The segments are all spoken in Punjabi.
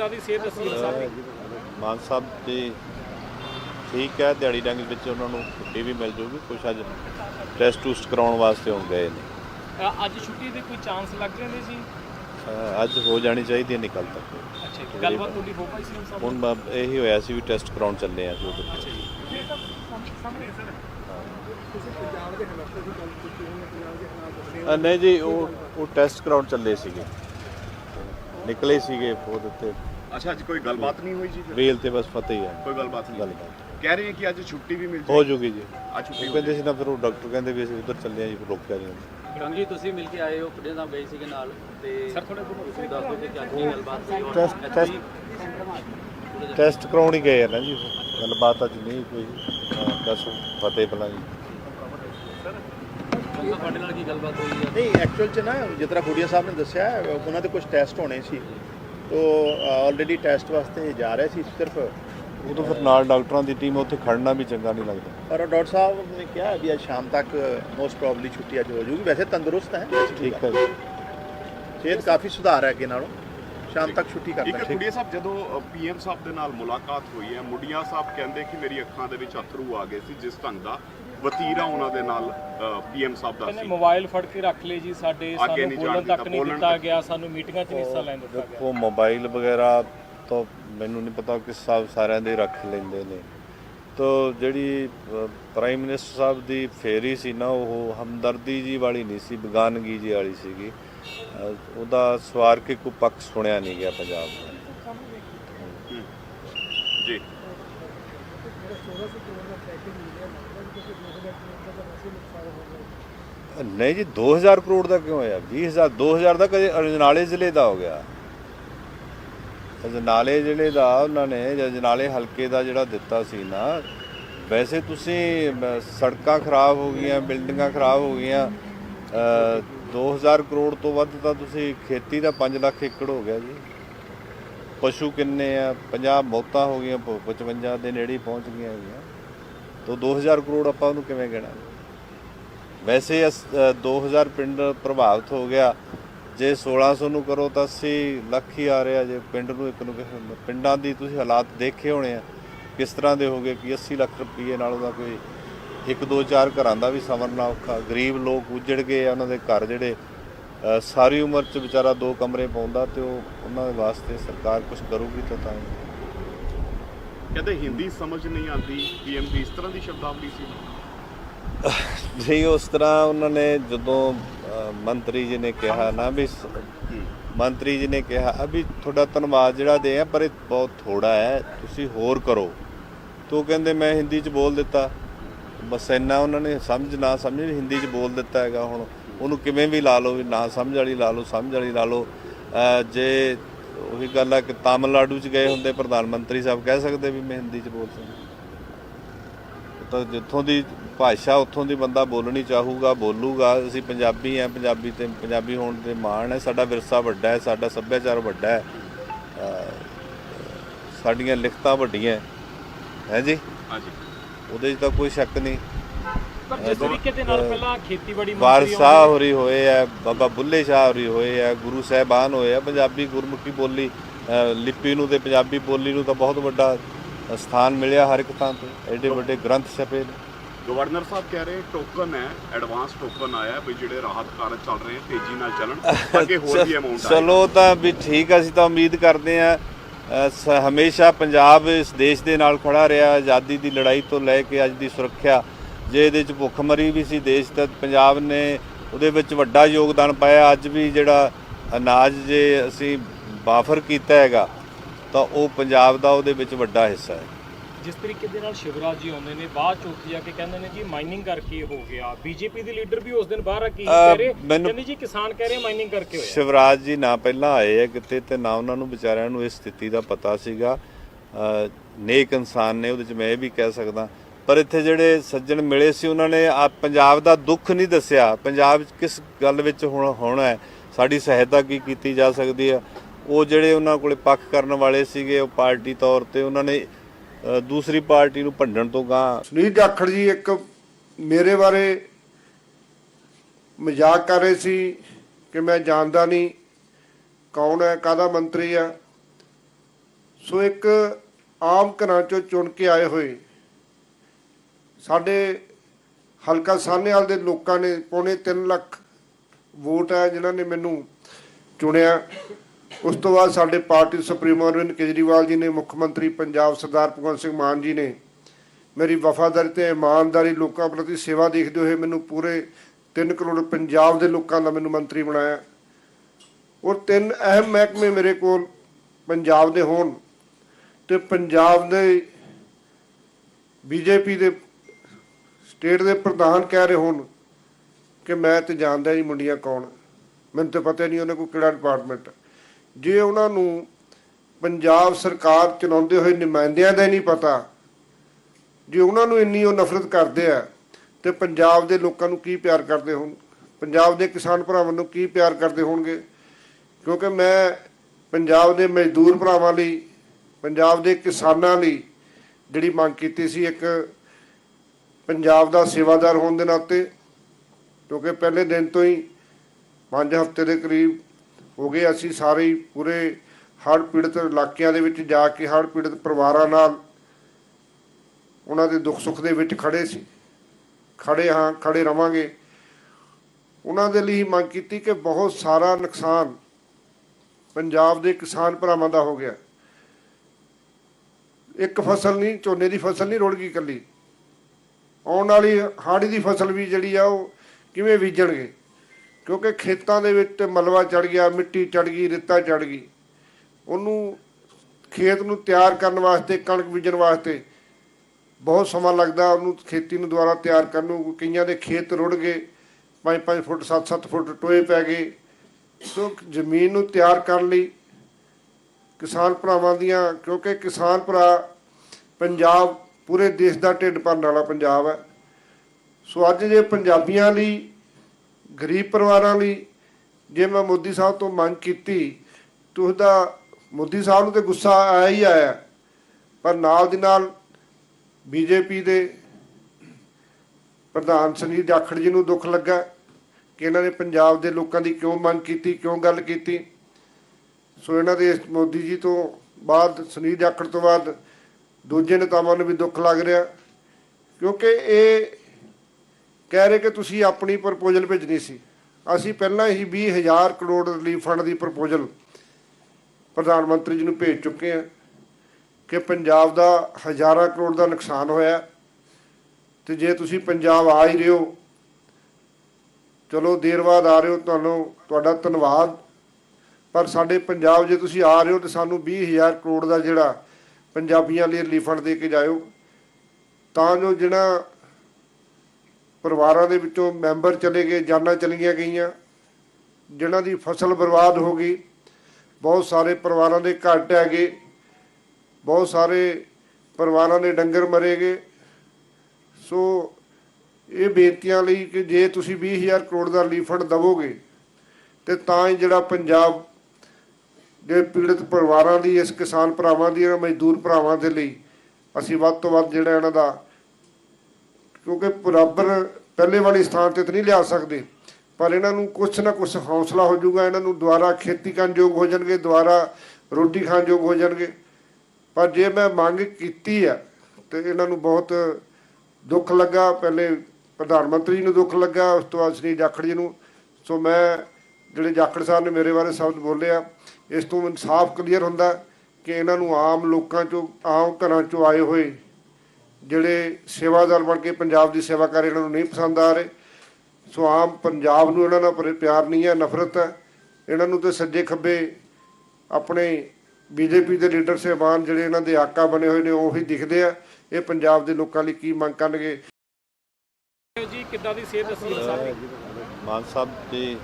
ਕਿੱਦਾਂ ਦੀ ਸਿਹਤ ਅਸੀਂ ਸਾਹਿਬ ਦੀ ਮਾਨ ਸਾਹਿਬ ਦੀ ਠੀਕ ਹੈ ਦਿਹਾੜੀ ਡੰਗ ਵਿੱਚ ਉਹਨਾਂ ਨੂੰ ਛੁੱਟੀ ਵੀ ਮਿਲ ਜੂਗੀ ਕੁਛ ਅੱਜ ਟੈਸਟ ਟੂਸਟ ਕਰਾਉਣ ਵਾਸਤੇ ਹੁਣ ਗਏ ਨੇ। ਅ, ਅੱਜ ਛੁੱਟੀ ਦੇ ਕੋਈ ਚਾਂਸ ਲੱਗ ਜਾਂਦੇ ਸੀ ਅਹ ਅੱਜ ਹੋ ਜਾਣੀ ਚਾਹੀਦੀ ਹੈ ਨਿਕਲ ਤੱਕ। ਅੱਛਾ ਜੀ ਗੱਲਬਾਤ ਤੁਹਾਡੀ ਹੋ ਪਾਈ ਸੀ ਹੁਣ ਸਾਹਿਬ ਹੁਣ ਬ- ਇਹੀ ਹੋਇਆ ਸੀ ਵੀ ਟੈਸਟ ਕਰਾਉਣ ਚੱਲੇ ਆ ਜੀ ਅੱਛਾ ਜੀ। ਅਹ ਨਹੀਂ ਜੀ ਉਹ ਉਹ ਟੈਸਟ ਕਰਾਉਣ ਚੱਲੇ ਸੀਗੇ। ਨਿਕਲੇ ਸੀਗੇ ਉਹਦੇ ਤੇ ਅੱਛਾ ਅੱਜ ਕੋਈ ਗੱਲਬਾਤ ਨਹੀਂ ਹੋਈ ਜੀ ਫਿਰ? ਰੇਲ ਤੇ ਬਸ ਫਤਿਹ ਹੀ ਹੈ ਕੋਈ ਗੱਲਬਾਤ ਨਹੀਂ। ਗੱਲਬਾਤ। ਕਹਿ ਰਹੇ ਹੈ ਕਿ ਅੱਜ ਛੁੱਟੀ ਵੀ ਮਿਲ ਹੋ ਜੂਗੀ ਜੀ। ਅੱਜ ਛੁੱਟੀ ਉਹ ਹੋ ਕਹਿੰਦੇ ਸੀ ਨਾ ਫਿਰ ਉਹ ਡਾਕਟਰ ਕਹਿੰਦੇ ਵੀ ਅਸੀਂ ਉਧਰ ਚੱਲੇ ਆ ਜੀ ਫਿਰ ਰੋਕਿਆ ਜੀ ਉਹਨੇ। ਕਿਉਂਕਿ ਜੀ ਤੁਸੀਂ ਮਿਲ ਕੇ ਆਏ ਹੋ ਕੁੜੇ ਨਾਲ ਗਏ ਸੀਗੇ ਨਾਲ ਤੇ ਸਰ ਥੋੜਾ ਤੁਸੀਂ ਦੱਸ ਦਿਓ ਕਿ ਕੀ ਕੀ ਗੱਲਬਾਤ ਸੀ ਔਰ ਟੈਸਟ ਟੈਸਟ ਟੈਸਟ ਕਰਾਉਣ ਹੀ ਗਏ ਆ ਨਾ ਜੀ। ਉਹ। ਗੱਲਬਾਤ ਅੱਜ ਨਹੀਂ ਕੋਈ। ਅਹ ਬਸ ਫਤਿਹ ਜੀ। ਉਹਨਾਂ ਤੁਹਾਡੇ ਨਾਲ ਕੀ ਗੱਲਬਾਤ ਹੋਈ ਹੈ ਨਹੀਂ ਐਕਚੁਅਲ ਚ ਨਾ ਜਿਸ ਤਰ੍ਹਾਂ ਖੁੜੀਆ ਸਾਹਿਬ ਨੇ ਦੱਸਿਆ ਹੈ, ਉਹਨਾਂ ਦੇ ਕੁਝ ਟੈਸਟ ਹੋਣੇ ਸੀ। ਤੋ ਆਲਰੇਡੀ ਟੈਸਟ ਵਾਸਤੇ ਜਾ ਰਹੇ ਸੀ ਸਿਰਫ। ਉਦੋਂ ਫਿਰ ਨਾਲ ਡਾਕਟਰਾਂ ਦੀ ਟੀਮ ਉੱਥੇ ਖੜਨਾ ਵੀ ਚੰਗਾ ਨਹੀਂ ਲੱਗਦਾ। ਔਰ ਡਾਕਟਰ ਸਾਹਿਬ ਨੇ ਕਿਹਾ ਵੀ ਅੱਜ ਸ਼ਾਮ ਤੱਕ ਮੋਸਟ ਪ੍ਰੋਬਬਲੀ ਛੁੱਟੀ ਅੱਜ ਹੋ ਜਾਊਗੀ। ਵੈਸੇ ਤੰਦਰੁਸਤ ਹੈ। ਠੀਕ ਹੈ ਜੀ। ਸਿਹਤ ਕਾਫੀ ਸੁਧਾਰ ਹੈ ਅੱਗੇ ਨਾਲੋਂ। ਸ਼ਾਮ ਤੱਕ ਛੁੱਟੀ ਕਰ ਇੱਕ ਲਾਂਗੇ ਕੁੜੀਆ ਸਾਹਿਬ ਜਦੋਂ ਪੀਐਮ ਸਾਹਿਬ ਦੇ ਨਾਲ ਮੁਲਾਕਾਤ ਹੋਈ ਹੈ ਮੁੰਡੀਆਂ ਸਾਹਿਬ ਕਹਿੰਦੇ ਕਿ ਮੇਰੀ ਅੱਖਾਂ ਦੇ ਵਿੱਚ ਅਥਰੂ ਆ ਗਏ ਸੀ ਜਿਸ ਢੰਗ ਦਾ। ਵਤੀਰਾ ਉਹਨਾਂ ਦੇ ਨਾਲ ਪੀਐਮ ਸਾਹਿਬ ਦਾ ਸੀ। ਮੋਬਾਈਲ ਫੜ ਕੇ ਰੱਖ ਲਏ ਜੀ ਸਾਡੇ ਸਾਨੂੰ ਬੋਲਣ ਤੱਕ ਨਹੀਂ ਦਿੱਤਾ। ਗਿਆ ਸਾਨੂੰ ਮੀਟਿੰਗਾਂ 'ਚ ਨਹੀਂ ਹਿੱਸਾ ਲੈਣ ਦਿੱਤਾ ਗਿਆ। ਦੇਖੋ ਮੋਬਾਈਲ ਵਗੈਰਾ ਤਾਂ ਮੈਨੂੰ ਨਹੀਂ ਪਤਾ ਕਿਸ ਹਿਸਾਬ ਸਾਰਿਆਂ ਦੇ ਰੱਖ ਲੈਂਦੇ ਨੇ। ਤੋ ਜਿਹੜੀ ਪ੍ਰਾਈਮ ਮਿਨਿਸਟਰ ਸਾਹਿਬ ਦੀ ਫੇਰੀ ਸੀ ਨਾ ਉਹ ਹਮਦਰਦੀ ਜੀ ਵਾਲੀ ਨਹੀਂ ਸੀ ਬਗਾਨਗੀ ਜੀ ਵਾਲੀ ਸੀਗੀ। ਉਹਦਾ ਸਵਾਰਕਿਕ ਪੱਖ ਸੁਣਿਆ ਨਹੀਂ ਗਿਆ ਪੰਜਾਬ ਦਾ। ਜੀ। ਨਹੀਂ ਜੀ 2000 ਕਰੋੜ ਦਾ ਕਿਉਂ ਹੋਇਆ? 20000 2000 ਦਾ ਕਦੇ ਅਜਨਾਲੇ ਜ਼ਿਲ੍ਹੇ ਦਾ ਹੋ ਗਿਆ। ਅਜਨਾਲੇ ਜ਼ਿਲ੍ਹੇ ਦਾ ਉਹਨਾਂ ਨੇ ਅਜਨਾਲੇ ਹਲਕੇ ਦਾ ਜਿਹੜਾ ਦਿੱਤਾ ਸੀ ਨਾ ਵੈਸੇ ਤੁਸੀਂ ਸੜਕਾਂ ਖਰਾਬ ਹੋ ਗਈਆਂ ਬਿਲਡਿੰਗਾਂ ਖਰਾਬ ਹੋ ਗਈਆਂ ਅ, 2000 ਕਰੋੜ ਤੋਂ ਵੱਧ ਤਾਂ ਤੁਸੀਂ ਖੇਤੀ ਦਾ 5 ਲੱਖ ਏਕੜ ਹੋ ਗਿਆ ਜੀ। ਪਸ਼ੂ ਕਿੰਨੇ ਆ? 50 ਮੌਤਾਂ ਹੋ ਗਈਆਂ ਪ- 55 ਦੇ ਨੇੜੇ ਪਹੁੰਚ ਗਈਆਂ ਹੈਗੀਆਂ। ਤੋਂ 2000 ਕਰੋੜ ਆਪਾਂ ਉਹਨੂੰ ਕਿਵੇਂ ਗਿਣਾ ਵੈਸੇ ਅਸ- ਅ, 2000 ਪਿੰਡ ਪ੍ਰਭਾਵਿਤ ਹੋ ਗਿਆ। ਜੇ 1600 ਨੂੰ ਕਰੋ ਤਾਂ 80 ਲੱਖ ਹੀ ਆ ਰਿਹਾ ਜੇ ਪਿੰਡ ਨੂੰ ਇੱਕ ਨੂੰ ਕਿਸੇ- ਪਿੰਡਾਂ ਦੀ ਤੁਸੀਂ ਹਾਲਾਤ ਦੇਖੇ ਹੋਣੇ ਆ ਕਿਸ ਤਰ੍ਹਾਂ ਦੇ ਹੋਗੇ ਕਿ 80 ਲੱਖ ਰੁਪਏ ਨਾਲ ਉਹਦਾ ਕੋਈ ਇੱਕ ਦੋ ਚਾਰ ਘਰਾਂ ਦਾ ਵੀ ਸੰਵਰਨਾ ਔਖਾ। ਗਰੀਬ ਲੋਕ ਉਜੜ ਗਏ ਉਹਨਾਂ ਦੇ ਘਰ ਜਿਹੜੇ ਸਾਰੀ ਉਮਰ ਚ ਵਿਚਾਰਾ ਦੋ ਕਮਰੇ ਪਾਉਂਦਾ ਤੇ ਉਹ ਉਹਨਾਂ ਦੇ ਵਾਸਤੇ ਸਰਕਾਰ ਕੁਝ ਕਰੂਗੀ ਤਾਂ ਤਾਂ ਕਹਿੰਦੇ ਹਿੰਦੀ ਸਮਝ ਨਹੀਂ ਆਉਂਦੀ ਪੀਐਮ ਦੀ ਇਸ ਤਰ੍ਹਾਂ ਦੀ ਸ਼ਬਦਾਵਲੀ ਸੀ। ਜੀ, ਉਸ ਤਰ੍ਹਾਂ ਉਹਨਾਂ ਨੇ ਜਦੋਂ ਮੰਤਰੀ ਜੀ ਨੇ ਕਿਹਾ ਨਾ ਵੀ ਮੰਤਰੀ ਜੀ ਨੇ ਕਿਹਾ ਵੀ ਤੁਹਾਡਾ ਧੰਨਵਾਦ ਜਿਹੜਾ ਦੇ ਆ, ਪਰ ਇਹ ਬਹੁਤ ਥੋੜਾ ਹੈ, ਤੁਸੀਂ ਹੋਰ ਕਰੋ। ਤੋ ਕਹਿੰਦੇ, ਮੈਂ ਹਿੰਦੀ ਚ ਬੋਲ ਦਿੱਤਾ। ਬਸ ਇੰਨਾ ਉਹਨਾਂ ਨੇ ਸਮਝ, ਨਾ ਸਮਝ, ਵੀ ਹਿੰਦੀ ਚ ਬੋਲ ਦਿੱਤਾ ਹੈਗਾ ਹੁਣ। ਉਹਨੂੰ ਕਿਵੇਂ ਵੀ ਲਾ ਲਓ, ਵੀ ਨਾ ਸਮਝ ਵਾਲੀ ਲਾ ਲਓ, ਸਮਝ ਵਾਲੀ ਲਾ ਲਓ। ਜੇ ਉਹੀ ਗੱਲ ਆ ਕਿ ਤਾਮਿਲਨਾਡੂ ਚ ਗਏ ਹੁੰਦੇ, ਪ੍ਰਧਾਨ ਮੰਤਰੀ ਸਾਹਿਬ ਕਹਿ ਸਕਦੇ ਵੀ ਮੈਂ ਹਿੰਦੀ ਚ ਬੋਲ ਸਕਦਾ। ਤਾਂ ਜਿੱਥੋਂ ਦੀ ਭਾਸ਼ਾ ਉੱਥੋਂ ਦੀ ਬੰਦਾ ਬੋਲਣੀ ਚਾਹੂਗਾ ਬੋਲੂਗਾ। ਅਸੀਂ ਪੰਜਾਬੀ ਆ ਪੰਜਾਬੀ ਤੇ ਪੰਜਾਬੀ ਹੋਣ ਤੇ ਮਾਣ ਹੈ। ਸਾਡਾ ਵਿਰਸਾ ਵੱਡਾ ਹੈ ਸਾਡਾ ਸੱਭਿਆਚਾਰ ਵੱਡਾ ਹੈ। ਸਾਡੀਆਂ ਲਿਖਤਾਂ ਵੱਡੀਆਂ ਹੈ। ਹੈ ਜੀ? ਹਾਂਜੀ। ਉਹਦੇ 'ਚ ਤਾਂ ਕੋਈ ਸ਼ੱਕ ਨਹੀਂ। ਪਰ ਜਿਸ ਤਰੀਕੇ ਦੇ ਨਾਲ ਪਹਿਲਾਂ ਖੇਤੀਬਾੜੀ ਮੰਤਰੀ ਵਾਰਸਾ ਹੋਰੀ ਹੋਏ ਆ ਬਾਬਾ ਬੁੱਲੇ ਸ਼ਾਹ ਹੋਰੀ ਹੋਏ ਆ ਗੁਰੂ ਸਾਹਿਬਾਨ ਹੋਏ ਆ। ਪੰਜਾਬੀ ਗੁਰਮੁਖੀ ਬੋਲੀ ਲਿਪੀ ਨੂੰ ਤੇ ਪੰਜਾਬੀ ਬੋਲੀ ਨੂੰ ਤਾਂ ਬਹੁਤ ਵੱਡਾ ਸਥਾਨ ਮਿਲਿਆ ਹਰ ਇੱਕ ਥਾਂ ਤੇ। ਐਡੇ ਵੱਡੇ ਗ੍ਰੰਥ ਛਪੇ ਨੇ। ਗਵਰਨਰ ਸਾਹਿਬ ਕਹਿ ਰਹੇ ਟੋਕਨ ਹੈ ਐਡਵਾਂਸ ਟੋਕਨ ਆਇਆ ਵੀ ਜਿਹੜੇ ਰਾਹਤ ਕਾਰਜ ਚੱਲ ਰਹੇ ਤੇਜ਼ੀ ਨਾਲ ਚੱਲਣ ਅੱਗੇ ਹੋਰ ਵੀ ਅਮਾਉਂਟ ਆਏ। ਚਲੋ ਤਾਂ ਵੀ ਠੀਕ ਅਸੀਂ ਤਾਂ ਉਮੀਦ ਕਰਦੇ ਆ ਹਮੇਸ਼ਾ ਪੰਜਾਬ ਇਸ ਦੇਸ਼ ਦੇ ਨਾਲ ਖੜਾ ਰਿਹਾ ਆਜ਼ਾਦੀ ਦੀ ਲੜਾਈ ਤੋਂ ਲੈ ਕੇ ਅੱਜ ਦੀ ਸੁਰੱਖਿਆ ਜੇ ਇਹਦੇ ਚ ਭੁੱਖਮਰੀ ਵੀ ਸੀ ਦੇਸ਼ ਤਾਂ ਪੰਜਾਬ ਨੇ ਉਹਦੇ ਵਿੱਚ ਵੱਡਾ ਯੋਗਦਾਨ ਪਾਇਆ। ਅੱਜ ਵੀ ਜਿਹੜਾ ਅਨਾਜ ਜੇ ਅਸੀਂ ਬਾਫਰ ਕੀਤਾ ਹੈਗਾ ਤਾਂ ਉਹ ਪੰਜਾਬ ਦਾ ਉਹਦੇ ਵਿੱਚ ਵੱਡਾ ਹਿੱਸਾ ਹੈ। ਜਿਸ ਤਰੀਕੇ ਦੇ ਨਾਲ ਸ਼ਿਵਰਾਜ ਜੀ ਆਉਂਦੇ ਨੇ ਬਾਅਦ ਚ ਉੱਥੇ ਜਾ ਕੇ ਕਹਿੰਦੇ ਨੇ ਜੀ ਮਾਈਨਿੰਗ ਕਰਕੇ ਹੋ ਗਿਆ। ਬੀਜੇਪੀ ਦੇ ਲੀਡਰ ਵੀ ਉਸ ਦਿਨ ਬਾਹਰ ਆ ਕੇ ਕਹਿ ਰਹੇ? ਕਹਿੰਦੇ ਜੀ ਕਿਸਾਨ ਕਹਿ ਰਹੇ ਮਾਈਨਿੰਗ ਕਰਕੇ ਹੋਇਆ। ਸ਼ਿਵਰਾਜ ਜੀ ਨਾ ਪਹਿਲਾਂ ਆਏ ਆ ਕਿਤੇ ਤੇ ਨਾ ਉਹਨਾਂ ਨੂੰ ਵਿਚਾਰਿਆਂ ਨੂੰ ਇਸ ਸਥਿਤੀ ਦਾ ਪਤਾ ਸੀਗਾ। ਨੇਕ ਇਨਸਾਨ ਨੇ ਉਹਦੇ ਚ ਮੈਂ ਇਹ ਵੀ ਕਹਿ ਸਕਦਾ। ਪਰ ਇੱਥੇ ਜਿਹੜੇ ਸੱਜਣ ਮਿਲੇ ਸੀ ਉਹਨਾਂ ਨੇ ਆ ਪੰਜਾਬ ਦਾ ਦੁੱਖ ਨਹੀਂ ਦੱਸਿਆ। ਪੰਜਾਬ ਕਿਸ ਗੱਲ ਵਿੱਚ ਹੁਣ ਹੋਣਾ ਹੈ? ਸਾਡੀ ਸਹਾਇਤਾ ਕੀ ਕੀਤੀ ਜਾ ਸਕਦੀ ਹੈ? ਉਹ ਜਿਹੜੇ ਉਹਨਾਂ ਕੋਲੇ ਪੱਖ ਕਰਨ ਵਾਲੇ ਸੀਗੇ, ਉਹ ਪਾਰਟੀ ਤੌਰ ਤੇ ਉਹਨਾਂ ਨੇ ਦੂਸਰੀ ਪਾਰਟੀ ਨੂੰ ਭੰਡਣ ਤੋਂ ਗਾਂ ਸੁਨੀਲ ਜਾਖੜ ਜੀ ਇੱਕ ਮੇਰੇ ਬਾਰੇ ਮਜ਼ਾਕ ਕਰ ਰਹੇ ਸੀ ਕਿ ਮੈਂ ਜਾਣਦਾ ਨਹੀਂ ਕੌਣ ਹੈ, ਕਾਹਦਾ ਮੰਤਰੀ ਆ ਸੋ ਇੱਕ ਆਮ ਘਰਾਂ ਚੋਂ ਚੁਣ ਕੇ ਆਏ ਹੋਏ ਸਾਡੇ ਹਲਕਾ ਸਾਹਨੇਵਾਲ ਦੇ ਲੋਕਾਂ ਨੇ ਪੌਣੇ 3 ਲੱਖ ਵੋਟ ਹੈ, ਜਿਨ੍ਹਾਂ ਨੇ ਮੈਨੂੰ ਚੁਣਿਆ। ਉਸ ਤੋਂ ਬਾਅਦ ਸਾਡੇ ਪਾਰਟੀ ਸੁਪਰੀਮੋ ਅਰਵਿੰਦ ਕੇਜਰੀਵਾਲ ਜੀ ਨੇ, ਮੁੱਖ ਮੰਤਰੀ ਪੰਜਾਬ ਸਰਦਾਰ ਭਗਵੰਤ ਸਿੰਘ ਮਾਨ ਜੀ ਨੇ ਮੇਰੀ ਵਫਾਦਾਰੀ ਤੇ ਇਮਾਨਦਾਰੀ ਲੋਕਾਂ ਪ੍ਰਤੀ ਸੇਵਾ ਦੇਖਦੇ ਹੋਏ ਮੈਨੂੰ ਪੂਰੇ 3 ਕਰੋੜ ਪੰਜਾਬ ਦੇ ਲੋਕਾਂ ਦਾ ਮੈਨੂੰ ਮੰਤਰੀ ਬਣਾਇਆ। ਔਰ ਤਿੰਨ ਅਹਿਮ ਮਹਿਕਮੇ ਮੇਰੇ ਕੋਲ ਪੰਜਾਬ ਦੇ ਹੋਣ ਤੇ ਪੰਜਾਬ ਦੇ ਬੀਜੇਪੀ ਦੇ ਸਟੇਟ ਦੇ ਪ੍ਰਧਾਨ ਕਹਿ ਰਹੇ ਹੋਣ ਕਿ ਮੈਂ ਤੇ ਜਾਣਦਾ ਹੀ ਮੁੰਡੀਆਂ ਕੌਣ। ਮੈਨੂੰ ਤਾਂ ਪਤਾ ਹੀ ਨਹੀਂ ਉਹਨੇ ਕੋਈ ਕਿਹੜਾ ਡਿਪਾਰਟਮੈਂਟ ਜੇ ਉਹਨਾਂ ਨੂੰ ਪੰਜਾਬ ਸਰਕਾਰ ਚਲਾਉਂਦੇ ਹੋਏ ਨੁਮਾਇੰਦਿਆਂ ਦਾ ਹੀ ਨਹੀਂ ਪਤਾ, ਜੇ ਉਹਨਾਂ ਨੂੰ ਇੰਨੀ ਉਹ ਨਫ਼ਰਤ ਕਰਦੇ ਆ, ਤੇ ਪੰਜਾਬ ਦੇ ਲੋਕਾਂ ਨੂੰ ਕੀ ਪਿਆਰ ਕਰਦੇ ਹੋਣ? ਪੰਜਾਬ ਦੇ ਕਿਸਾਨ ਭਰਾਵਾਂ ਨੂੰ ਕੀ ਪਿਆਰ ਕਰਦੇ ਹੋਣਗੇ? ਕਿਉਂਕਿ ਮੈਂ ਪੰਜਾਬ ਦੇ ਮਜ਼ਦੂਰ ਭਰਾਵਾਂ ਲਈ, ਪੰਜਾਬ ਦੇ ਕਿਸਾਨਾਂ ਲਈ ਜਿਹੜੀ ਮੰਗ ਕੀਤੀ ਸੀ ਇੱਕ ਪੰਜਾਬ ਦਾ ਸੇਵਾਦਾਰ ਹੋਣ ਦੇ ਨਾਤੇ, ਕਿਉਂਕਿ ਪਹਿਲੇ ਦਿਨ ਤੋਂ ਹੀ 5 ਹਫ਼ਤੇ ਦੇ ਕਰੀਬ ਹੋ ਗਏ। ਅਸੀਂ ਸਾਰੇ ਹੀ ਪੂਰੇ ਹੜ੍ਹ ਪੀੜਤ ਇਲਾਕਿਆਂ ਦੇ ਵਿੱਚ ਜਾ ਕੇ ਹੜ੍ਹ ਪੀੜਤ ਪਰਿਵਾਰਾਂ ਨਾਲ ਉਹਨਾਂ ਦੇ ਦੁੱਖ ਸੁੱਖ ਦੇ ਵਿੱਚ ਖੜੇ ਸੀ। ਖੜੇ ਹਾਂ ਖੜੇ ਰਵਾਂਗੇ। ਉਹਨਾਂ ਦੇ ਲਈ ਮੰਗ ਕੀਤੀ ਕਿ ਬਹੁਤ ਸਾਰਾ ਨੁਕਸਾਨ ਪੰਜਾਬ ਦੇ ਕਿਸਾਨ ਭਰਾਵਾਂ ਦਾ ਹੋ ਗਿਆ। ਇੱਕ ਫਸਲ ਨਹੀਂ, ਝੋਨੇ ਦੀ ਫਸਲ ਨਹੀਂ ਰੁੜ ਗਈ ਇਕੱਲੀ। ਆਉਣ ਵਾਲੀ ਹਾੜੀ ਦੀ ਫਸਲ ਵੀ ਜਿਹੜੀ ਆ ਉਹ ਕਿਵੇਂ ਬੀਜਣਗੇ? ਕਿਉਂਕਿ ਖੇਤਾਂ ਦੇ ਵਿੱਚ ਮਲਵਾ ਮਲਬਾ ਚੜ ਗਿਆ, ਮਿੱਟੀ ਚੜ ਗਈ, ਰੇਤਾ ਚੜ ਗਈ। ਉਹਨੂੰ ਖੇਤ ਨੂੰ ਤਿਆਰ ਕਰਨ ਵਾਸਤੇ, ਕਣਕ ਬੀਜਣ ਵਾਸਤੇ ਬਹੁਤ ਸਮਾਂ ਲੱਗਦਾ, ਉਹਨੂੰ ਖੇਤੀ ਨੂੰ ਦੁਬਾਰਾ ਤਿਆਰ ਕਰਨ ਨੂੰ ਕਈਆਂ ਦੇ ਖੇਤ ਰੁੜ ਗਏ 5-5 ਫੁੱਟ 7-7 ਫੁੱਟ ਟੋਏ ਪੈ ਗਏ। ਸੋ ਜ਼ਮੀਨ ਨੂੰ ਤਿਆਰ ਕਰਨ ਲਈ ਕਿਸਾਨ ਭਰਾਵਾਂ ਦੀਆਂ, ਕਿਉਂਕਿ ਕਿਸਾਨ ਭਰਾ ਪੰਜਾਬ, ਪੂਰੇ ਦੇਸ਼ ਦਾ ਢਿੱਡ ਭਰਨ ਵਾਲਾ ਪੰਜਾਬ ਹੈ। ਸੋ ਅੱਜ ਜੇ ਪੰਜਾਬੀਆਂ ਲਈ ਗਰੀਬ ਪਰਿਵਾਰਾਂ ਲਈ ਜੇ ਮੈਂ ਮੋਦੀ ਸਾਹਿਬ ਤੋਂ ਮੰਗ ਕੀਤੀ, ਤਾਂ ਉਹਦਾ ਮੋਦੀ ਸਾਹਿਬ ਨੂੰ ਤੇ ਗੁੱਸਾ ਆਇਆ ਹੀ ਆਇਆ। ਪਰ ਨਾਲ ਦੀ ਨਾਲ ਬੀਜੇਪੀ ਦੇ ਪ੍ਰਧਾਨ ਸੁਨੀਲ ਜਾਖੜ ਜੀ ਨੂੰ ਦੁੱਖ ਲੱਗਾ ਕਿ ਇਹਨਾਂ ਨੇ ਪੰਜਾਬ ਦੇ ਲੋਕਾਂ ਦੀ ਕਿਉਂ ਮੰਗ ਕੀਤੀ, ਕਿਉਂ ਗੱਲ ਕੀਤੀ। ਸੋ ਇਹਨਾਂ ਦੇ ਮੋਦੀ ਜੀ ਤੋਂ ਬਾਅਦ ਸੁਨੀਲ ਜਾਖੜ ਤੋਂ ਬਾਅਦ, ਦੂਜੇ ਨੇਤਾਵਾਂ ਨੂੰ ਵੀ ਦੁੱਖ ਲੱਗ ਰਿਹਾ। ਕਿਉਂਕਿ ਇਹ ਕਹਿ ਰਹੇ ਕਿ ਤੁਸੀਂ ਆਪਣੀ ਪ੍ਰਪੋਜ਼ਲ ਭੇਜਣੀ ਸੀ। ਅਸੀਂ ਪਹਿਲਾਂ ਹੀ 20000 ਕਰੋੜ ਰਿਲੀਫ ਫੰਡ ਦੀ ਪ੍ਰਪੋਜ਼ਲ ਪ੍ਰਧਾਨ ਮੰਤਰੀ ਜੀ ਨੂੰ ਭੇਜ ਚੁੱਕੇ ਹਾਂ ਕਿ ਪੰਜਾਬ ਦਾ ਹਜ਼ਾਰਾਂ ਕਰੋੜ ਦਾ ਨੁਕਸਾਨ ਹੋਇਆ ਤੇ ਜੇ ਤੁਸੀਂ ਪੰਜਾਬ ਆ ਹੀ ਰਹੇ ਹੋ, ਚਲੋ ਦੇਰ ਬਾਅਦ ਆ ਰਹੇ ਹੋ, ਤੁਹਾਨੂੰ ਤੁਹਾਡਾ ਧੰਨਵਾਦ। ਪਰ ਸਾਡੇ ਪੰਜਾਬ ਜੇ ਤੁਸੀਂ ਆ ਰਹੇ ਹੋ ਤੇ ਸਾਨੂੰ 20000 ਕਰੋੜ ਦਾ ਜਿਹੜਾ ਪੰਜਾਬੀਆਂ ਲਈ ਰਿਲੀਫ ਫੰਡ ਦੇ ਕੇ ਜਾਇਓ, ਤਾਂ ਜੋ ਜਿਹੜਾ ਪਰਿਵਾਰਾਂ ਦੇ ਵਿੱਚੋਂ ਮੈਂਬਰ ਚਲੇ ਗਏ, ਜਾਨਾਂ ਚਲੀਆਂ ਗਈਆਂ। ਜਿਨ੍ਹਾਂ ਦੀ ਫਸਲ ਬਰਬਾਦ ਹੋ ਗਈ। ਬਹੁਤ ਸਾਰੇ ਪਰਿਵਾਰਾਂ ਦੇ ਘਰ ਢਹਿ ਗਏ। ਬਹੁਤ ਸਾਰੇ ਪਰਿਵਾਰਾਂ ਦੇ ਡੰਗਰ ਮਰੇ ਗਏ। ਸੋ ਇਹ ਬੇਨਤੀਆਂ ਲਈ ਕਿ ਜੇ ਤੁਸੀਂ 20000 ਕਰੋੜ ਦਾ ਰਿਲੀਫ ਫੰਡ ਦਵੋਗੇ, ਤੇ ਤਾਂ ਹੀ ਜਿਹੜਾ ਪੰਜਾਬ ਦੇ ਪੀੜਤ ਪਰਿਵਾਰਾਂ ਦੀ, ਇਸ ਕਿਸਾਨ ਭਰਾਵਾਂ ਦੀ ਮਜ਼ਦੂਰ ਭਰਾਵਾਂ ਦੇ ਲਈ ਅਸੀਂ ਵੱਧ ਤੋਂ ਵੱਧ ਜਿਹੜਾ ਇਹਨਾਂ ਦਾ ਕਿਉਂਕਿ ਬਰਾਬਰ ਪਹਿਲੇ ਵਾਲੀ ਸਥਾਨ ਤੇ ਤਾਂ ਨਹੀਂ ਲਿਆ ਸਕਦੇ। ਪਰ ਇਹਨਾਂ ਨੂੰ ਕੁਛ ਨਾ ਕੁਛ ਹੌਸਲਾ ਹੋ ਜਾਊਗਾ, ਇਹਨਾਂ ਨੂੰ ਦੁਬਾਰਾ ਖੇਤੀ ਕਰਨ ਯੋਗ ਹੋ ਜਾਣਗੇ, ਦੁਬਾਰਾ ਰੋਟੀ ਖਾਣ ਯੋਗ ਹੋ ਜਾਣਗੇ। ਪਰ ਜੇ ਮੈਂ ਮੰਗ ਕੀਤੀ ਆ, ਤੇ ਇਹਨਾਂ ਨੂੰ ਬਹੁਤ ਦੁੱਖ ਲੱਗਾ। ਪਹਿਲੇ ਪ੍ਰਧਾਨ ਮੰਤਰੀ ਜੀ ਨੂੰ ਦੁੱਖ ਲੱਗਾ, ਉਸ ਤੋਂ ਬਾਅਦ ਸ੍ਰੀ ਜਾਖੜ ਜੀ ਨੂੰ। ਸੋ ਮੈਂ ਜਿਹੜੇ ਜਾਖੜ ਸਾਹਿਬ ਨੇ ਮੇਰੇ ਬਾਰੇ ਸ਼ਬਦ ਬੋਲੇ ਆ ਇਸ ਤੋਂ ਇਨਸਾਫ਼ ਕਲੀਅਰ ਹੁੰਦਾ ਕਿ ਇਹਨਾਂ ਨੂੰ ਆਮ ਲੋਕਾਂ ਚੋਂ, ਆਮ ਘਰਾਂ ਚੋਂ ਆਏ ਹੋਏ ਜਿਹੜੇ ਸੇਵਾਦਾਰ ਬਣ ਕੇ ਪੰਜਾਬ ਦੀ ਸੇਵਾ ਕਰ ਰਹੇ, ਇਹਨਾਂ ਨੂੰ ਨਹੀਂ ਪਸੰਦ ਆ ਰਹੇ। ਸੋ ਆਮ ਪੰਜਾਬ ਨੂੰ ਇਹਨਾਂ ਨਾਲ ਪਰ- ਪਿਆਰ ਨਹੀਂ ਹੈ ਨਫ਼ਰਤ ਹੈ। ਇਹਨਾਂ ਨੂੰ ਤੇ ਸੱਜੇ ਖੱਬੇ ਆਪਣੇ ਬੀਜੇਪੀ ਦੇ ਲੀਡਰ ਸਾਹਿਬਾਨ ਜਿਹੜੇ ਇਹਨਾਂ ਦੇ ਆਕਾ ਬਣੇ ਹੋਏ ਨੇ ਉਹੀ ਦਿਖਦੇ ਆ। ਇਹ ਪੰਜਾਬ ਦੇ ਲੋਕਾਂ ਲਈ ਕੀ ਮੰਗ ਕਰਨਗੇ? ਜੀ ਕਿੱਦਾਂ ਦੀ ਸਿਹਤ ਤਸਵੀਰ ਸਾਹਮਣੇ ਮਾਨ ਸਾਹਿਬ ਜੀ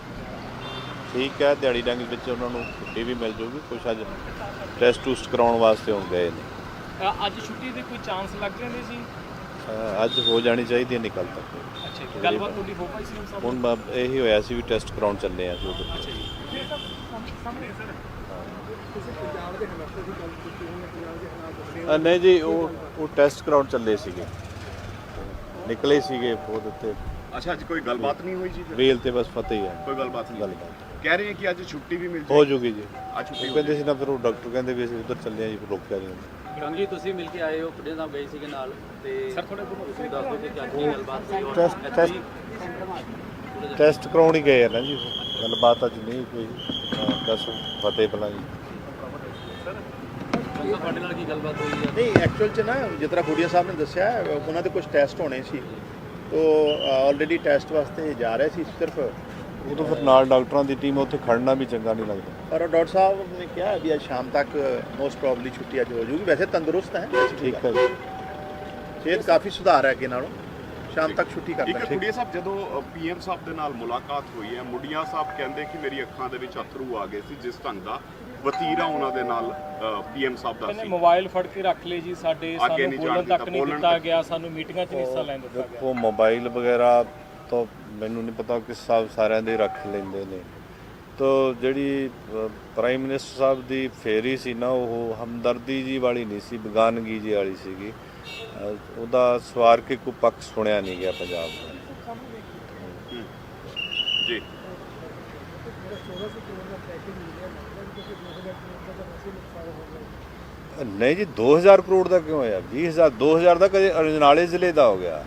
ਠੀਕ ਹੈ ਦਿਹਾੜੀ ਡੰਗ ਵਿੱਚ ਉਹਨਾਂ ਨੂੰ ਛੁੱਟੀ ਵੀ ਮਿਲ ਜੂਗੀ ਕੁਛ ਅੱਜ ਟੈਸਟ ਟੂਸਟ ਕਰਾਉਣ ਵਾਸਤੇ ਹੁਣ ਗਏ ਨੇ। ਅ, ਅੱਜ ਛੁੱਟੀ ਦੇ ਕੋਈ ਚਾਂਸ ਲੱਗ ਰਹੇ ਨੇ ਜੀ? ਅਹ ਅੱਜ ਹੋ ਜਾਣੀ ਚਾਹੀਦੀ ਹੈ ਨਿਕਲ ਤੱਕ। ਅੱਛਾ ਜੀ ਗੱਲਬਾਤ ਤੁਹਾਡੀ ਹੋ ਪਾਈ ਸੀ ਸਭ? ਹੁਣ ਬ- ਇਹੀ ਹੋਇਆ ਸੀ ਵੀ ਟੈਸਟ ਕਰਾਉਣ ਚੱਲੇ ਆ ਜੀ ਉਧਰ। ਅੱਛਾ ਜੀ। ਅ, ਨਹੀਂ ਜੀ ਉਹ ਉਹ ਟੈਸਟ ਕਰਾਉਣ ਚੱਲੇ ਸੀਗੇ। ਨਿਕਲੇ ਸੀਗੇ ਉਹ ਦਿੱਤੇ ਅੱਛਾ ਅੱਜ ਕੋਈ ਗੱਲਬਾਤ ਨਹੀਂ ਹੋਈ ਜੀ? ਫਿਰ? ਰੇਲ ਤੇ ਬਸ ਫਤਿਹ ਹੀ ਹੈ। ਕੋਈ ਗੱਲਬਾਤ ਨਹੀਂ। ਗੱਲਬਾਤ ਕਹਿ ਰਹੇ ਹੈ ਕਿ ਅੱਜ ਛੁੱਟੀ ਵੀ ਮਿਲ ਹੋ ਜਾਏਗੀ। ਜੂਗੀ ਜੀ। ਅੱਜ ਛੁੱਟੀ ਹੋ ਕਹਿੰਦੇ ਸੀ ਨਾ ਫਿਰ ਉਹ ਡਾਕਟਰ ਕਹਿੰਦੇ ਵੀ ਅਸੀਂ ਉਧਰ ਚੱਲੇ ਆ ਜੀ ਫਿਰ ਰੋਕਿਆ ਨਹੀਂ ਜੀ ਤੁਸੀਂ ਮਿਲ ਕੇ ਆਏ ਹੋ ਖੁੱਡੀਆਂ ਸਾਹਿਬ ਗਏ ਸੀਗੇ ਨਾਲ ਤੇ ਸਰ ਥੋੜੇ ਤੁਸੀਂ ਦੱਸ ਦਿਓ ਕਿ ਕੀ ਕੀ ਗੱਲਬਾਤ ਸੀ ਔਰ ਟੈਸਟ- ਇੱਥੇ ਟੈਸਟ- ਟੈਸਟ ਕਰਾਉਣ ਹੀ ਗਏ ਆ ਨਾ ਜੀ ਉਹ। ਗੱਲਬਾਤ ਅੱਜ ਨਹੀਂ ਕੋਈ। ਹਾਂ, ਬਸ ਫਤਿਹ ਪਹਿਲਾਂ ਜੀ। ਕੰਗ ਸਾਹਿਬ ਤੁਹਾਡੇ ਨਾਲ ਕੀ ਗੱਲਬਾਤ ਹੋਈ ਹੈ ਨਹੀਂ ਐਕਚੁਅਲ ਚ ਨਾ ਜਿਸ ਤਰ੍ਹਾਂ ਖੁੱਡੀਆਂ ਸਾਹਿਬ ਨੇ ਦੱਸਿਆ ਹੈ, ਉਹਨਾਂ ਦੇ ਕੁਝ ਟੈਸਟ ਹੋਣੇ ਸੀ। ਤੋ ਆਲਰੇਡੀ ਟੈਸਟ ਵਾਸਤੇ ਜਾ ਰਹੇ ਸੀ ਸਿਰਫ। ਉਦੋਂ ਫਿਰ ਨਾਲ ਡਾਕਟਰਾਂ ਦੀ ਟੀਮ ਉੱਥੇ ਖੜਨਾ ਵੀ ਚੰਗਾ ਨਹੀਂ ਲੱਗਦਾ। ਪਰ ਉਹ ਡਾਕਟਰ ਸਾਹਿਬ ਨੇ ਕਿਹਾ ਵੀ ਅੱਜ ਸ਼ਾਮ ਤੱਕ ਮੋਸਟ ਪ੍ਰੋਬਬਲੀ ਛੁੱਟੀ ਅੱਜ ਹੋ ਜਾਊਗੀ ਵੈਸੇ ਤੰਦਰੁਸਤ ਹੈ। ਠੀਕ ਹੈ। ਜੀ ਸਿਹਤ ਕਾਫੀ ਸੁਧਾਰ ਹੈ ਅੱਗੇ ਨਾਲੋਂ। ਸ਼ਾਮ ਤੱਕ ਛੁੱਟੀ ਕਰ ਇੱਕ ਸਕਦੇ ਕੁੜੀਆ ਸਾਹਿਬ ਜਦੋਂ ਪੀਐਮ ਸਾਹਿਬ ਦੇ ਨਾਲ ਮੁਲਾਕਾਤ ਹੋਈ ਹੈ ਮੁੰਡੀਆਂ ਸਾਹਿਬ ਕਹਿੰਦੇ ਕਿ ਮੇਰੀ ਅੱਖਾਂ ਦੇ ਵਿੱਚ ਅਥਰੂ ਆ ਗਏ ਸੀ ਜਿਸ ਢੰਗ ਦਾ ਵਤੀਰਾ ਉਹਨਾਂ ਦੇ ਨਾਲ ਪੀਐਮ ਸਾਹਿਬ ਦਾ ਸੀ। ਮੋਬਾਈਲ ਫੜ ਕੇ ਰੱਖ ਲਏ ਜੀ ਸਾਡੇ ਸਾਨੂੰ ਬੋਲਣ ਤੱਕ ਨਹੀਂ ਦਿੱਤਾ। ਗਿਆ ਸਾਨੂੰ ਮੀਟਿੰਗਾਂ 'ਚ ਨਹੀਂ ਹਿੱਸਾ ਲੈਣ ਦਿੱਤਾ ਗਿਆ। ਦੇਖੋ ਮੋਬਾਈਲ ਵਗੈਰਾ ਤਾਂ ਮੈਨੂੰ ਨਹੀਂ ਪਤਾ ਕਿਸ ਹਿਸਾਬ ਸਾਰਿਆਂ ਦੇ ਰੱਖ ਲੈਂਦੇ ਨੇ। ਤੋ ਜਿਹੜੀ ਪ੍ਰਾਈਮ ਮਿਨਿਸਟਰ ਸਾਹਿਬ ਦੀ ਫੇਰੀ ਸੀ ਨਾ ਉਹ ਹਮਦਰਦੀ ਜੀ ਵਾਲੀ ਨਹੀਂ ਸੀ ਬਗਾਨਗੀ ਜੀ ਵਾਲੀ ਸੀਗੀ। ਉਹਦਾ ਸਵਾਰ ਕੇ ਕੋਈ ਪੱਖ ਸੁਣਿਆ ਨਹੀਂ ਗਿਆ ਪੰਜਾਬ ਦਾ। ਜੀ। ਨਹੀਂ ਜੀ 2000 ਕਰੋੜ ਦਾ ਕਿਉਂ ਹੋਇਆ? 20000 2000 ਦਾ ਕਦੇ ਅਜਨਾਲੇ ਜ਼ਿਲ੍ਹੇ ਦਾ ਹੋ ਗਿਆ।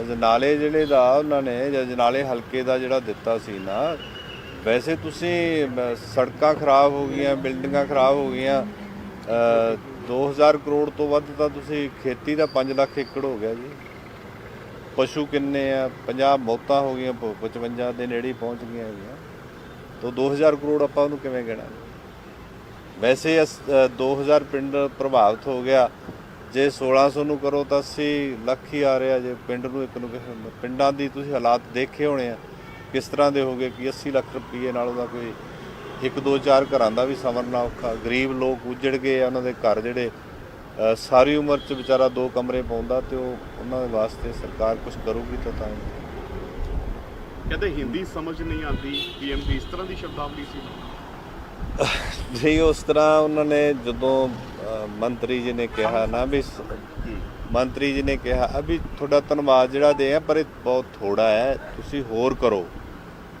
ਅਜਨਾਲੇ ਜ਼ਿਲ੍ਹੇ ਦਾ ਉਹਨਾਂ ਨੇ ਅਜਨਾਲੇ ਹਲਕੇ ਦਾ ਜਿਹੜਾ ਦਿੱਤਾ ਸੀ ਨਾ ਵੈਸੇ ਤੁਸੀਂ ਸੜਕਾਂ ਖਰਾਬ ਹੋ ਗਈਆਂ ਬਿਲਡਿੰਗਾਂ ਖਰਾਬ ਹੋ ਗਈਆਂ ਅ, 2000 ਕਰੋੜ ਤੋਂ ਵੱਧ ਤਾਂ ਤੁਸੀਂ ਖੇਤੀ ਦਾ 5 ਲੱਖ ਏਕੜ ਹੋ ਗਿਆ ਜੀ। ਪਸ਼ੂ ਕਿੰਨੇ ਆ? 50 ਮੌਤਾਂ ਹੋ ਗਈਆਂ ਪ- 55 ਦੇ ਨੇੜੇ ਪਹੁੰਚ ਗਈਆਂ ਹੈਗੀਆਂ। ਤਾਂ 2000 ਕਰੋੜ ਆਪਾਂ ਉਹਨੂੰ ਕਿਵੇਂ ਗਿਣਾ ਵੈਸੇ ਅਸ- ਅ, 2000 ਪਿੰਡ ਪ੍ਰਭਾਵਿਤ ਹੋ ਗਿਆ। ਜੇ 1600 ਨੂੰ ਕਰੋ ਤਾਂ 80 ਲੱਖ ਹੀ ਆ ਰਿਹਾ ਜੇ ਪਿੰਡ ਨੂੰ ਇੱਕ ਨੂੰ ਕਿਸੇ ਪਿੰਡਾਂ ਦੀ ਤੁਸੀਂ ਹਾਲਾਤ ਦੇਖੇ ਹੋਣੇ ਆ, ਕਿਸ ਤਰ੍ਹਾਂ ਦੇ ਹੋਗੇ ਕਿ 80 ਲੱਖ ਰੁਪਏ ਨਾਲ ਉਹਦਾ ਕੋਈ ਇੱਕ ਦੋ ਚਾਰ ਘਰਾਂ ਦਾ ਵੀ ਸੰਵਰਨਾ ਔਖਾ। ਗਰੀਬ ਲੋਕ ਉਜੜ ਗਏ ਆ, ਉਹਨਾਂ ਦੇ ਘਰ ਜਿਹੜੇ ਸਾਰੀ ਉਮਰ ਚ ਵਿਚਾਰਾ ਦੋ ਕਮਰੇ ਪਾਉਂਦਾ ਤੇ ਉਹ ਉਹਨਾਂ ਦੇ ਵਾਸਤੇ ਸਰਕਾਰ ਕੁਝ ਕਰੂਗੀ ਤਾਂ ਤਾਂ। ਕਹਿੰਦੇ ਹਿੰਦੀ ਸਮਝ ਨਹੀਂ ਆਉਂਦੀ ਪੀਐਮ ਦੀ ਇਸ ਤਰ੍ਹਾਂ ਦੀ ਸ਼ਬਦਾਵਲੀ ਸੀ। ਨਹੀਂ ਉਸ ਤਰ੍ਹਾਂ ਉਹਨਾਂ ਨੇ ਜਦੋਂ ਮੰਤਰੀ ਜੀ ਨੇ ਕਿਹਾ ਨਾ ਵੀ ਮੰਤਰੀ ਜੀ ਨੇ ਕਿਹਾ ਅਭੀ ਤੁਹਾਡਾ ਧੰਨਵਾਦ ਜਿਹੜਾ ਦੇ ਆ ਪਰ ਇਹ ਬਹੁਤ ਥੋੜਾ ਹੈ ਤੁਸੀਂ ਹੋਰ ਕਰੋ।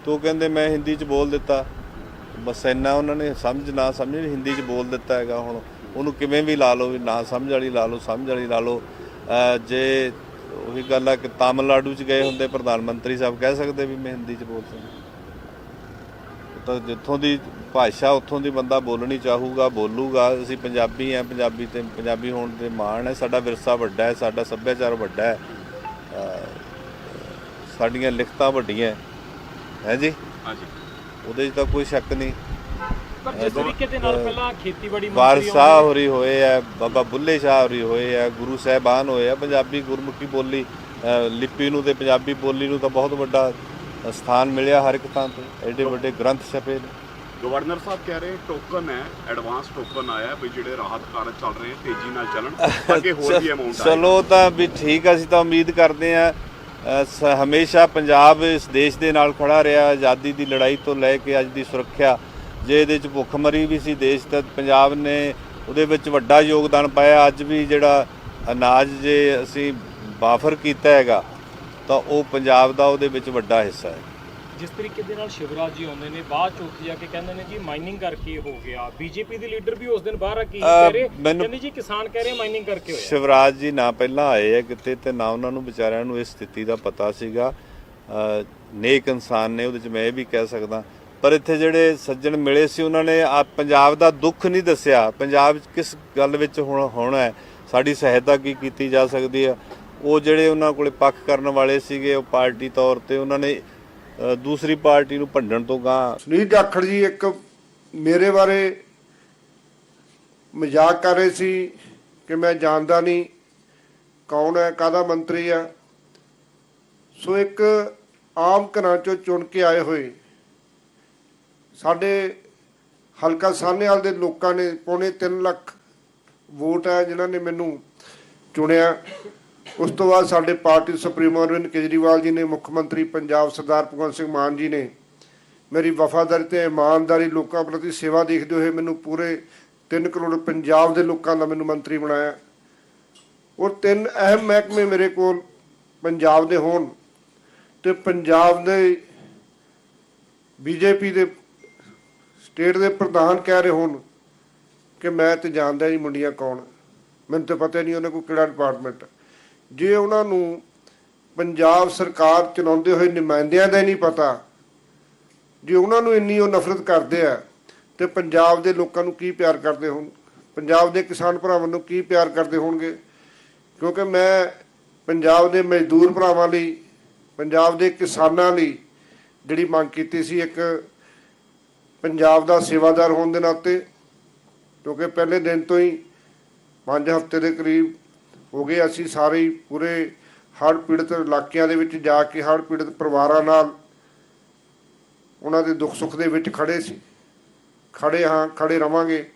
ਤੋ ਕਹਿੰਦੇ ਮੈਂ ਹਿੰਦੀ ਚ ਬੋਲ ਦਿੱਤਾ। ਬਸ ਇੰਨਾ ਉਹਨਾਂ ਨੇ ਸਮਝ ਨਾ ਸਮਝ ਹਿੰਦੀ ਚ ਬੋਲ ਦਿੱਤਾ ਹੈਗਾ ਹੁਣ। ਉਹਨੂੰ ਕਿਵੇਂ ਵੀ ਲਾ ਲਓ ਵੀ ਨਾ ਸਮਝ ਵਾਲੀ ਲਾ ਲਓ ਸਮਝ ਵਾਲੀ ਲਾ ਲਓ। ਜੇ ਉਹੀ ਗੱਲ ਆ ਕਿ ਤਾਮਿਲਨਾਡੂ ਚ ਗਏ ਹੁੰਦੇ ਪ੍ਰਧਾਨ ਮੰਤਰੀ ਸਾਹਿਬ ਕਹਿ ਸਕਦੇ ਵੀ ਮੈਂ ਹਿੰਦੀ ਚ ਬੋਲ ਸਕਦਾ। ਤਾਂ ਜਿੱਥੋਂ ਦੀ ਭਾਸ਼ਾ ਉੱਥੋਂ ਦੀ ਬੰਦਾ ਬੋਲਣੀ ਚਾਹੂਗਾ ਬੋਲੂਗਾ। ਅਸੀਂ ਪੰਜਾਬੀ ਆ ਪੰਜਾਬੀ ਤੇ ਪੰਜਾਬੀ ਹੋਣ ਦੇ ਮਾਣ ਹੈ। ਸਾਡਾ ਵਿਰਸਾ ਵੱਡਾ ਹੈ ਸਾਡਾ ਸੱਭਿਆਚਾਰ ਵੱਡਾ ਹੈ। ਸਾਡੀਆਂ ਲਿਖਤਾਂ ਵੱਡੀਆਂ ਹੈ। ਜੀ? ਹਾਂਜੀ ਉਹਦੇ 'ਚ ਤਾਂ ਕੋਈ ਸ਼ੱਕ ਨਹੀਂ। ਪਰ ਜਿਸ ਤਰੀਕੇ ਦੇ ਨਾਲ ਪਹਿਲਾਂ ਖੇਤੀਬਾੜੀ ਮੰਤਰੀ ਵਾਰਸਾ ਹੋਰੀ ਹੋਏ ਆ ਬਾਬਾ ਬੁੱਲੇ ਸ਼ਾਹ ਹੋਰੀ ਹੋਏ ਆ ਗੁਰੂ ਸਾਹਿਬਾਨ ਹੋਏ ਆ। ਪੰਜਾਬੀ ਗੁਰਮੁਖੀ ਬੋਲੀ ਲਿਪੀ ਨੂੰ ਤੇ ਪੰਜਾਬੀ ਬੋਲੀ ਨੂੰ ਤਾਂ ਬਹੁਤ ਵੱਡਾ ਸਥਾਨ ਮਿਲਿਆ ਹਰ ਇੱਕ ਥਾਂ ਤੇ। ਐਡੇ ਵੱਡੇ ਗ੍ਰੰਥ ਛਪੇ ਨੇ। ਗਵਰਨਰ ਸਾਹਿਬ ਕਹਿ ਰਹੇ ਟੋਕਨ ਹੈ ਐਡਵਾਂਸ ਟੋਕਨ ਆਇਆ ਵੀ ਜਿਹੜੇ ਰਾਹਤ ਕਾਰਜ ਚੱਲ ਰਹੇ ਤੇਜ਼ੀ ਨਾਲ ਚੱਲਣ ਅੱਗੇ ਹੋਰ ਵੀ ਅਮਾਉਂਟ ਆਏ ਚਲੋ ਤਾਂ ਵੀ ਠੀਕ ਆ, ਅਸੀਂ ਤਾਂ ਉਮੀਦ ਕਰਦੇ ਆ ਹਮੇਸ਼ਾ ਪੰਜਾਬ ਇਸ ਦੇਸ਼ ਦੇ ਨਾਲ ਖੜਾ ਰਿਹਾ ਆਜ਼ਾਦੀ ਦੀ ਲੜਾਈ ਤੋਂ ਲੈ ਕੇ ਅੱਜ ਦੀ ਸੁਰੱਖਿਆ ਜੇ ਇਹਦੇ ਚ ਭੁੱਖਮਰੀ ਵੀ ਸੀ ਦੇਸ਼ ਦਾ ਪੰਜਾਬ ਨੇ ਉਹਦੇ ਵਿੱਚ ਵੱਡਾ ਯੋਗਦਾਨ ਪਾਇਆ। ਅੱਜ ਵੀ ਜਿਹੜਾ ਅਨਾਜ ਜੇ ਅਸੀਂ ਬਾਫਰ ਕੀਤਾ ਹੈਗਾ ਤਾਂ ਉਹ ਪੰਜਾਬ ਦਾ ਉਹਦੇ ਵਿੱਚ ਵੱਡਾ ਹਿੱਸਾ ਹੈ। ਜਿਸ ਤਰੀਕੇ ਦੇ ਨਾਲ ਸ਼ਿਵਰਾਜ ਜੀ ਆਉਂਦੇ ਨੇ ਬਾਅਦ ਚ ਉੱਥੇ ਜਾ ਕੇ ਕਹਿੰਦੇ ਨੇ ਜੀ ਮਾਈਨਿੰਗ ਕਰਕੇ ਹੋ ਗਿਆ। ਬੀਜੇਪੀ ਦੇ ਲੀਡਰ ਵੀ ਉਸ ਦਿਨ ਬਾਹਰ ਆ ਕੀ ਕਹਿ ਰਹੇ? ਕਹਿੰਦੇ ਜੀ ਕਿਸਾਨ ਕਹਿ ਰਹੇ ਮਾਈਨਿੰਗ ਕਰਕੇ ਹੋਇਆ। ਸ਼ਿਵਰਾਜ ਜੀ ਨਾ ਪਹਿਲਾਂ ਆਏ ਆ ਕਿਤੇ ਤੇ ਨਾ ਉਹਨਾਂ ਨੂੰ ਵਿਚਾਰਿਆਂ ਨੂੰ ਇਸ ਸਥਿਤੀ ਦਾ ਪਤਾ ਸੀਗਾ। ਨੇਕ ਇਨਸਾਨ ਨੇ ਉਹਦੇ ਚ ਮੈਂ ਇਹ ਵੀ ਕਹਿ ਸਕਦਾ। ਪਰ ਇੱਥੇ ਜਿਹੜੇ ਸੱਜਣ ਮਿਲੇ ਸੀ ਉਹਨਾਂ ਨੇ ਆ ਪੰਜਾਬ ਦਾ ਦੁੱਖ ਨਹੀਂ ਦੱਸਿਆ। ਪੰਜਾਬ ਕਿਸ ਗੱਲ ਵਿੱਚ ਹੁਣ ਹੋਣਾ ਹੈ? ਸਾਡੀ ਸਹਾਇਤਾ ਕੀ ਕੀਤੀ ਜਾ ਸਕਦੀ ਹੈ ਉਹ ਜਿਹੜੇ ਉਹਨਾਂ ਕੋਲੇ ਪੱਖ ਕਰਨ ਵਾਲੇ ਸੀਗੇ, ਉਹ ਪਾਰਟੀ ਤੌਰ ਤੇ ਉਹਨਾਂ ਨੇ ਦੂਸਰੀ ਪਾਰਟੀ ਨੂੰ ਭੰਡਣ ਤੋਂ ਗਾਂ ਸੁਨੀਲ ਜਾਖੜ ਜੀ ਇੱਕ ਮੇਰੇ ਬਾਰੇ ਮਜ਼ਾਕ ਕਰ ਰਹੇ ਸੀ ਕਿ ਮੈਂ ਜਾਣਦਾ ਨਹੀਂ ਕੌਣ ਹੈ, ਕਾਹਦਾ ਮੰਤਰੀ ਆ ਸੋ ਇੱਕ ਆਮ ਘਰਾਂ ਚੋਂ ਚੁਣ ਕੇ ਆਏ ਹੋਏ ਸਾਡੇ ਹਲਕਾ ਸਾਹਨੇਵਾਲ ਦੇ ਲੋਕਾਂ ਨੇ ਪੌਣੇ 3 ਲੱਖ ਵੋਟ ਹੈ, ਜਿਨ੍ਹਾਂ ਨੇ ਮੈਨੂੰ ਚੁਣਿਆ। ਉਸ ਤੋਂ ਬਾਅਦ ਸਾਡੇ ਪਾਰਟੀ ਸੁਪਰੀਮੋ ਅਰਵਿੰਦ ਕੇਜਰੀਵਾਲ ਜੀ ਨੇ, ਮੁੱਖ ਮੰਤਰੀ ਪੰਜਾਬ ਸਰਦਾਰ ਭਗਵੰਤ ਸਿੰਘ ਮਾਨ ਜੀ ਨੇ ਮੇਰੀ ਵਫਾਦਾਰੀ ਤੇ ਇਮਾਨਦਾਰੀ ਲੋਕਾਂ ਪ੍ਰਤੀ ਸੇਵਾ ਦੇਖਦੇ ਹੋਏ ਮੈਨੂੰ ਪੂਰੇ 3 ਕਰੋੜ ਪੰਜਾਬ ਦੇ ਲੋਕਾਂ ਦਾ ਮੈਨੂੰ ਮੰਤਰੀ ਬਣਾਇਆ। ਔਰ ਤਿੰਨ ਅਹਿਮ ਮਹਿਕਮੇ ਮੇਰੇ ਕੋਲ ਪੰਜਾਬ ਦੇ ਹੋਣ ਤੇ ਪੰਜਾਬ ਦੇ ਬੀਜੇਪੀ ਦੇ ਸਟੇਟ ਦੇ ਪ੍ਰਧਾਨ ਕਹਿ ਰਹੇ ਹੋਣ ਕਿ ਮੈਂ ਤੇ ਜਾਣਦਾ ਨਹੀਂ ਮੁੰਡੀਆਂ ਕੌਣ। ਮੈਨੂੰ ਤਾਂ ਪਤਾ ਨਹੀਂ ਉਹਨਾਂ ਕੋਲ ਕਿਹੜਾ ਡਿਪਾਰਟਮੈਂਟ ਜੇ ਉਹਨਾਂ ਨੂੰ ਪੰਜਾਬ ਸਰਕਾਰ ਚਲਾਉਂਦੇ ਹੋਏ ਨੁਮਾਇੰਦਿਆਂ ਦਾ ਹੀ ਨਹੀਂ ਪਤਾ, ਜੇ ਉਹਨਾਂ ਨੂੰ ਇੰਨੀ ਉਹ ਨਫ਼ਰਤ ਕਰਦੇ ਆ, ਤੇ ਪੰਜਾਬ ਦੇ ਲੋਕਾਂ ਨੂੰ ਕੀ ਪਿਆਰ ਕਰਦੇ ਹੋਣ? ਪੰਜਾਬ ਦੇ ਕਿਸਾਨ ਭਰਾਵਾਂ ਨੂੰ ਕੀ ਪਿਆਰ ਕਰਦੇ ਹੋਣਗੇ? ਕਿਉਂਕਿ ਮੈਂ ਪੰਜਾਬ ਦੇ ਮਜ਼ਦੂਰ ਭਰਾਵਾਂ ਲਈ, ਪੰਜਾਬ ਦੇ ਕਿਸਾਨਾਂ ਲਈ ਜਿਹੜੀ ਮੰਗ ਕੀਤੀ ਸੀ, ਇੱਕ ਪੰਜਾਬ ਦਾ ਸੇਵਾਦਾਰ ਹੋਣ ਦੇ ਨਾਤੇ, ਕਿਉਂਕਿ ਪਹਿਲੇ ਦਿਨ ਤੋਂ ਹੀ 5 ਹਫ਼ਤੇ ਦੇ ਕਰੀਬ ਹੋ ਗਏ। ਅਸੀਂ ਸਾਰੇ ਹੀ ਪੂਰੇ ਹੜ੍ਹ ਪੀੜਤ ਇਲਾਕਿਆਂ ਦੇ ਵਿੱਚ ਜਾ ਕੇ ਹੜ੍ਹ ਪੀੜਤ ਪਰਿਵਾਰਾਂ ਨਾਲ ਉਹਨਾਂ ਦੇ ਦੁੱਖ ਸੁੱਖ ਦੇ ਵਿੱਚ ਖੜੇ ਸੀ। ਖੜੇ ਹਾਂ ਖੜੇ ਰਵਾਂਗੇ।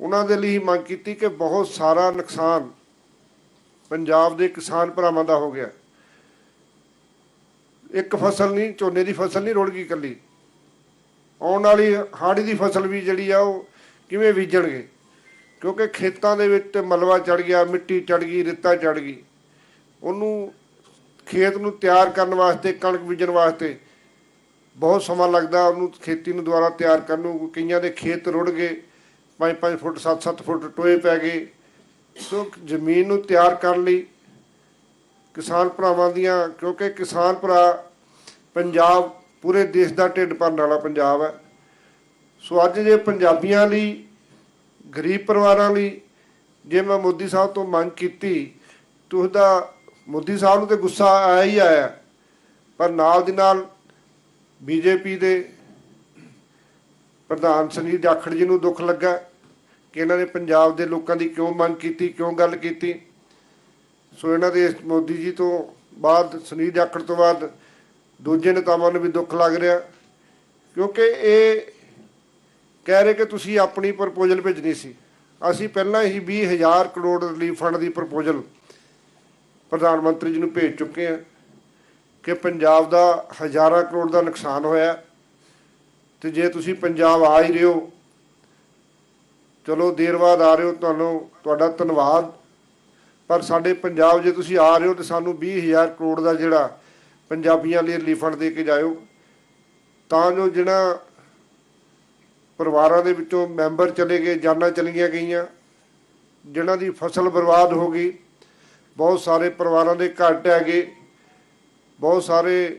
ਉਹਨਾਂ ਦੇ ਲਈ ਮੰਗ ਕੀਤੀ ਕਿ ਬਹੁਤ ਸਾਰਾ ਨੁਕਸਾਨ ਪੰਜਾਬ ਦੇ ਕਿਸਾਨ ਭਰਾਵਾਂ ਦਾ ਹੋ ਗਿਆ। ਇੱਕ ਫਸਲ ਨਹੀਂ, ਝੋਨੇ ਦੀ ਫਸਲ ਨਹੀਂ ਰੁੜ ਗਈ ਇਕੱਲੀ। ਆਉਣ ਵਾਲੀ ਹਾੜੀ ਦੀ ਫਸਲ ਵੀ ਜਿਹੜੀ ਆ ਉਹ ਕਿਵੇਂ ਬੀਜਣਗੇ? ਕਿਉਂਕਿ ਖੇਤਾਂ ਦੇ ਵਿੱਚ ਮਲਵਾ ਚੜ ਗਿਆ, ਮਿੱਟੀ ਚੜ ਗਈ, ਰੇਤਾ ਚੜ ਗਈ। ਉਹਨੂੰ ਖੇਤ ਨੂੰ ਤਿਆਰ ਕਰਨ ਵਾਸਤੇ, ਕਣਕ ਬੀਜਣ ਵਾਸਤੇ ਬਹੁਤ ਸਮਾਂ ਲੱਗਦਾ, ਉਹਨੂੰ ਖੇਤੀ ਨੂੰ ਦੁਬਾਰਾ ਤਿਆਰ ਕਰਨ ਨੂੰ, ਕਈਆਂ ਦੇ ਖੇਤ ਰੁੜ ਗਏ 5-5 ਫੁੱਟ 7-7 ਫੁੱਟ ਟੋਏ ਪੈ ਗਏ। ਸੋ ਜ਼ਮੀਨ ਨੂੰ ਤਿਆਰ ਕਰਨ ਲਈ ਕਿਸਾਨ ਭਰਾਵਾਂ ਦੀਆਂ, ਕਿਉਂਕਿ ਕਿਸਾਨ ਭਰਾ ਪੰਜਾਬ, ਪੂਰੇ ਦੇਸ਼ ਦਾ ਢਿੱਡ ਭਰਨ ਵਾਲਾ ਪੰਜਾਬ ਹੈ। ਸੋ ਅੱਜ ਜੇ ਪੰਜਾਬੀਆਂ ਲਈ ਗਰੀਬ ਪਰਿਵਾਰਾਂ ਲਈ ਜੇ ਮੈਂ ਮੋਦੀ ਸਾਹਿਬ ਤੋਂ ਮੰਗ ਕੀਤੀ, ਤਾਂ ਉਹਦਾ ਮੋਦੀ ਸਾਹਿਬ ਨੂੰ ਤੇ ਗੁੱਸਾ ਆਇਆ ਹੀ ਆਇਆ। ਪਰ ਨਾਲ ਦੀ ਨਾਲ ਬੀਜੇਪੀ ਦੇ ਪ੍ਰਧਾਨ ਸੁਨੀਲ ਜਾਖੜ ਜੀ ਨੂੰ ਦੁੱਖ ਲੱਗਾ ਕਿ ਇਹਨਾਂ ਨੇ ਪੰਜਾਬ ਦੇ ਲੋਕਾਂ ਦੀ ਕਿਉਂ ਮੰਗ ਕੀਤੀ, ਕਿਉਂ ਗੱਲ ਕੀਤੀ। ਸੋ ਇਹਨਾਂ ਦੇ ਮੋਦੀ ਜੀ ਤੋਂ ਬਾਅਦ, ਸੁਨੀਲ ਜਾਖੜ ਤੋਂ ਬਾਅਦ, ਦੂਜੇ ਨੇਤਾਵਾਂ ਨੂੰ ਵੀ ਦੁੱਖ ਲੱਗ ਰਿਹਾ। ਕਿਉਂਕਿ ਇਹ ਕਹਿ ਰਹੇ ਕਿ ਤੁਸੀਂ ਆਪਣੀ ਪ੍ਰਪੋਜ਼ਲ ਭੇਜਣੀ ਸੀ। ਅਸੀਂ ਪਹਿਲਾਂ ਹੀ 20000 ਕਰੋੜ ਰਿਲੀਫ ਫੰਡ ਦੀ ਪ੍ਰਪੋਜ਼ਲ ਪ੍ਰਧਾਨ ਮੰਤਰੀ ਜੀ ਨੂੰ ਭੇਜ ਚੁੱਕੇ ਹਾਂ ਕਿ ਪੰਜਾਬ ਦਾ ਹਜ਼ਾਰਾਂ ਕਰੋੜ ਦਾ ਨੁਕਸਾਨ ਹੋਇਆ ਤੇ ਜੇ ਤੁਸੀਂ ਪੰਜਾਬ ਆ ਹੀ ਰਹੇ ਹੋ, ਚਲੋ ਦੇਰ ਬਾਅਦ ਆ ਰਹੇ ਹੋ, ਤੁਹਾਨੂੰ ਤੁਹਾਡਾ ਧੰਨਵਾਦ। ਪਰ ਸਾਡੇ ਪੰਜਾਬ ਜੇ ਤੁਸੀਂ ਆ ਰਹੇ ਹੋ ਤੇ ਸਾਨੂੰ 20000 ਕਰੋੜ ਦਾ ਜਿਹੜਾ ਪੰਜਾਬੀਆਂ ਲਈ ਰਿਲੀਫ ਫੰਡ ਦੇ ਕੇ ਜਾਇਓ, ਤਾਂ ਜੋ ਜਿਹੜਾ ਪਰਿਵਾਰਾਂ ਦੇ ਵਿੱਚੋਂ ਮੈਂਬਰ ਚਲੇ ਗਏ, ਜਾਨਾਂ ਚਲੀਆਂ ਗਈਆਂ, ਜਿਨ੍ਹਾਂ ਦੀ ਫਸਲ ਬਰਬਾਦ ਹੋ ਗਈ। ਬਹੁਤ ਸਾਰੇ ਪਰਿਵਾਰਾਂ ਦੇ ਘਰ ਢਹਿ ਗਏ। ਬਹੁਤ ਸਾਰੇ